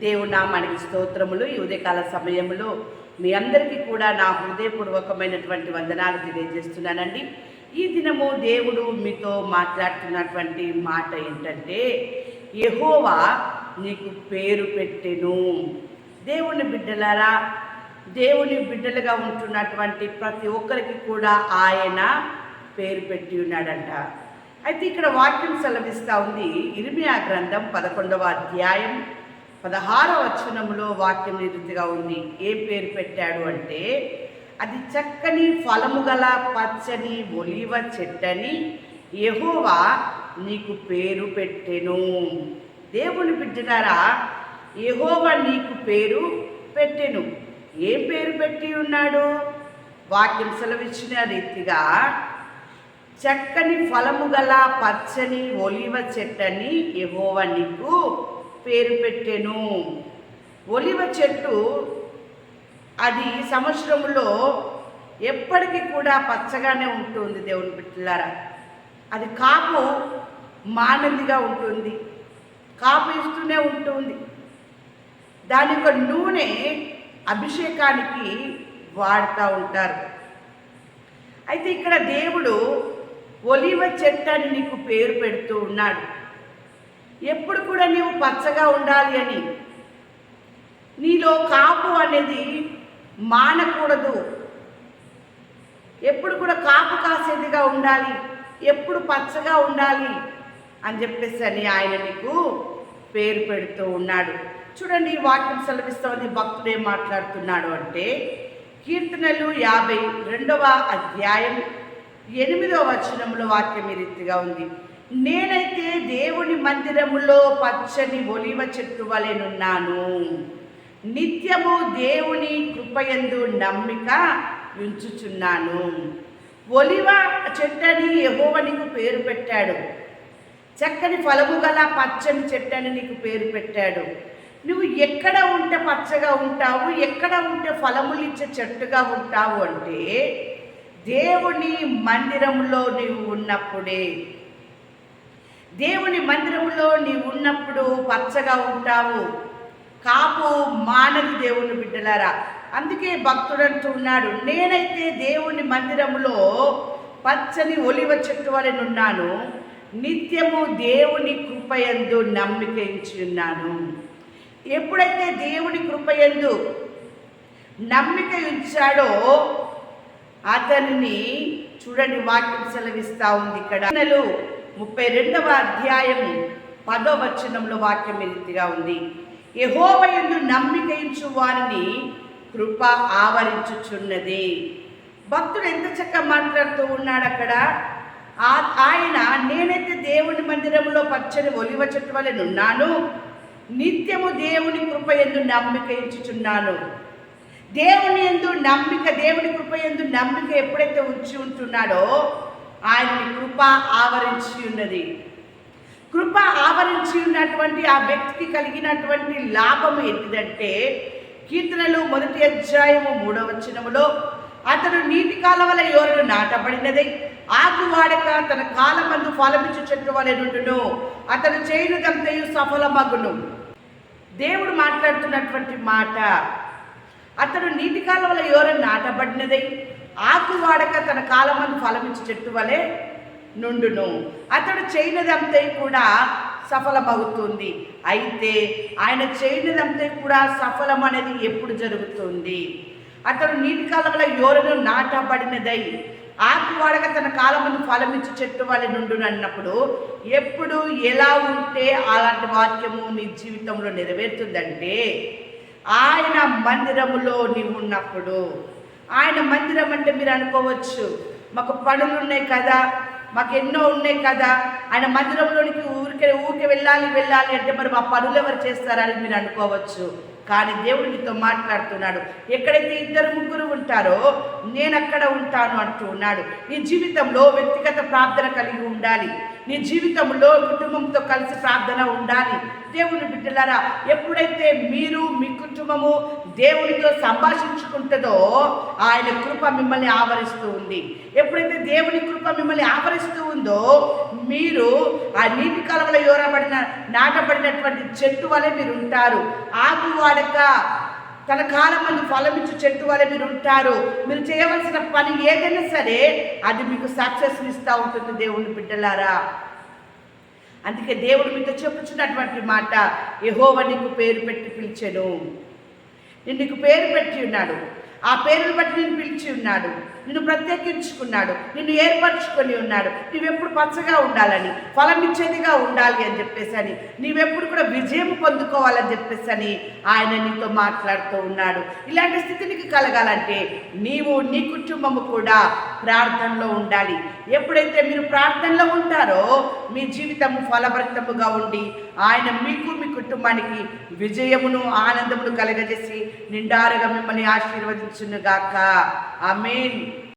దేవుడు మనకి స్తోత్రములు. ఈ ఉదయకాల సమయంలో మీ అందరికీ కూడా నా హృదయపూర్వకమైనటువంటి వందనాలు తెలియజేస్తున్నానండి. ఈ దినము దేవుడు మీతో మాట్లాడుతున్నటువంటి మాట ఏంటంటే యహోవా నీకు పేరు పెట్టెను. దేవుని బిడ్డలారా దేవుని బిడ్డలుగా ఉంటున్నటువంటి ప్రతి ఒక్కరికి కూడా ఆయన పేరు పెట్టి ఉన్నాడంట. అయితే ఇక్కడ వాక్యం సెలవిస్తూ ఉంది. ఇరిమియా గ్రంథం పదకొండవ అధ్యాయం పదహారవ వచనంలో వాక్యం నిరుతిగా ఉంది. ఏ పేరు పెట్టాడు అంటే అది చక్కని ఫలము గల పచ్చని ఒలివ చెట్టని యహోవా నీకు పేరు పెట్టెను. దేవుని బిడ్డలారా యహోవా నీకు పేరు పెట్టెను. ఏ పేరు పెట్టి ఉన్నాడు? వాక్యం సెలవిచ్చిన రీతిగా చక్కని ఫలము గల పచ్చని ఒలివ చెట్టని యహోవా నీకు పేరు పెట్టెను. ఒలివ చెట్టు అది సంవత్సరంలో ఎప్పటికీ కూడా పచ్చగానే ఉంటుంది దేవుని బిడ్డలారా. అది కాపు మానందిగా ఉంటుంది. కాపు ఇస్తూనే ఉంటుంది. దాని యొక్క నూనె అభిషేకానికి వాడుతూ ఉంటారు. అయితే ఇక్కడ దేవుడు ఒలివ చెట్టు అని నీకు పేరు పెడుతూ ఉన్నాడు. ఎప్పుడు కూడా నీవు పచ్చగా ఉండాలి అని. నీలో కాపు అనేది మానకూడదు. ఎప్పుడు కూడా కాపు కాసేదిగా ఉండాలి. ఎప్పుడు పచ్చగా ఉండాలి అని చెప్పేసి అని ఆయన నీకు పేరు పెడుతూ ఉన్నాడు. చూడండి ఈ వాక్యం సెలవిస్తుంది భక్తుడు ఏం మాట్లాడుతున్నాడు అంటే కీర్తనలు యాభై రెండవ అధ్యాయం ఎనిమిదవ వచనంలో వాక్యం ఈ రీతిగా ఉంది. నేనైతే దేవుని మందిరములో పచ్చని ఒలివ చెట్టు వలెనున్నాను నిత్యము దేవుని కృపయందు నమ్మిక ఉంచుచున్నాను. ఒలివ చెట్టని యెహోవా నీకు పేరు పెట్టాడు. చక్కని ఫలము గల పచ్చని చెట్టని నీకు పేరు పెట్టాడు. నువ్వు ఎక్కడ ఉంటే పచ్చగా ఉంటావు ఎక్కడ ఉంటే ఫలములు ఇచ్చే చెట్టుగా ఉంటావు అంటే దేవుని మందిరంలో నీవు ఉన్నప్పుడే దేవుని మందిరంలో నీవు ఉన్నప్పుడు పచ్చగా ఉంటావు. కాపు మానవి దేవుని బిడ్డలారా. అందుకే భక్తుడు అంటున్నాడు నేనైతే దేవుని మందిరంలో పచ్చని ఒలివ చెట్టు వలె ఉన్నాను నిత్యము దేవుని కృపయందు నమ్మిక ఇచ్చి ఉన్నాను. ఎప్పుడైతే దేవుని కృపయందు నమ్మిక ఉంచాడో అతనిని చూడండి వాక్యం సెలవిస్తా ఉంది ఇక్కడ. ముప్పై రెండవ అధ్యాయం పదో వచనంలో వాక్యం ఈ రీతిగా ఉంది యహోవయందు నమ్మిక ఇచ్చు వారిని కృప ఆవరించుచున్నది. భక్తుడు ఎంత చక్కగా మాట్లాడుతూ ఉన్నాడు అక్కడ? ఆ- ఆయన నేనైతే దేవుని మందిరంలో పచ్చని ఒలివ చెట్టు వలె ఉన్నాను నిత్యము దేవుని కృప ఎందు నమ్మిక ఇచ్చుచున్నాను దేవుని ఎందు నమ్మిక దేవుని కృప ఎందు నమ్మిక ఎప్పుడైతే ఉంచి ఉంటున్నాడో ఆయనని కృప ఆవరించి ఉన్నది. కృప ఆవరించి ఉన్నటువంటి ఆ వ్యక్తికి కలిగినటువంటి లాభం ఏంటిదంటే కీర్తనలు మొదటి అధ్యాయము మూడవ వచనములో అతడు నీటి కాలవల యోరుడు నాటబడినది ఆకువాడక తన కాలమందు ఫలమిచ్చు చెట్టు వలె అతను అతడు చేయనుదంతయు సఫలమగును. దేవుడు మాట్లాడుతున్నటువంటి మాట అతడు నీటి కాలువల యోరని నాటబడినది ఆకు వాడక తన కాలమందు ఫలమించి చెట్టు వలె నుండును. అతడు చేయనిదంతే కూడా సఫలమవుతుంది. అయితే ఆయన చేయనిదంతే కూడా సఫలం అనేది ఎప్పుడు జరుగుతుంది? అతడు నీటి కాలంలో యోరను నాటబడినదై ఆకు వాడక తన కాలమందు ఫలమిచ్చి చెట్టు వలె నుండును అన్నప్పుడు ఎప్పుడు ఎలా ఉంటే అలాంటి వాక్యము నీ జీవితంలో నెరవేరుతుందంటే ఆయన మందిరములో నీవు ఉన్నప్పుడు ఆయన మందిరం అంటే మీరు అనుకోవచ్చు. మాకు పనులు ఉన్నాయి కదా మాకు ఎన్నో ఉన్నాయి కదా. ఆయన మందిరంలోనికి ఊరికే ఊరికే వెళ్ళాలి వెళ్ళాలి అంటే మరి మా పనులు ఎవరు చేస్తారని మీరు అనుకోవచ్చు. కానీ దేవుడు నీతో మాట్లాడుతున్నాడు. ఎక్కడైతే ఇద్దరు ముగ్గురు ఉంటారో నేను అక్కడ ఉంటాను అంటూ ఉన్నాడు. నీ జీవితంలో వ్యక్తిగత ప్రార్థన కలిగి ఉండాలి. నీ జీవితంలో కుటుంబంతో కలిసి ప్రార్థన ఉండాలి. దేవుని బిడ్డలారా ఎప్పుడైతే మీరు కుటుంబము దేవునితో సంభాషించుకుంటుందో ఆయన కృప మిమ్మల్ని ఆవరిస్తూ ఉంది. ఎప్పుడైతే దేవుని కృప మిమ్మల్ని ఆవరిస్తూ ఉందో మీరు ఆ నీటి కలవలో యోరబడిన నాటబడినటువంటి చెట్టు వలె మీరు ఉంటారు ఆకు వాడక తన కాలం మంది ఫలమిచ్చు చెట్టు వలె మీరు ఉంటారు మీరు చేయవలసిన పని ఏదైనా సరే అది మీకు సక్సెస్ ఇస్తూ ఉంటుంది దేవుని బిడ్డలారా. అందుకే దేవుడు మీతో చెప్పుచున్నటువంటి మాట యహోవ నీకు పేరు పెట్టి పిలిచెను. నీకు పేరు పెట్టి ఉన్నాడు. ఆ పేరును బట్టి నేను పిలిచి ఉన్నాడు. నిన్ను ప్రత్యేకించుకున్నాడు. నిన్ను ఏర్పరచుకొని ఉన్నాడు. నువ్వెప్పుడు పచ్చగా ఉండాలని ఫలం ఇచ్చేదిగా ఉండాలి అని చెప్పేసి అని నీవెప్పుడు కూడా విజయం పొందుకోవాలని చెప్పేసి అని ఆయన నీతో మాట్లాడుతూ ఉన్నాడు. ఇలాంటి స్థితి నీకు కలగాలంటే నీవు నీ కుటుంబము కూడా ప్రార్థనలో ఉండాలి. ఎప్పుడైతే మీరు ప్రార్థనలో ఉంటారో మీ జీవితము ఫలభరితముగా ఉండి ఆయన మీకు మీ కుటుంబానికి విజయమును ఆనందమును కలగజేసి నిండారుగా మిమ్మల్ని అనుగ్రహించునుగాక ఆమేన్.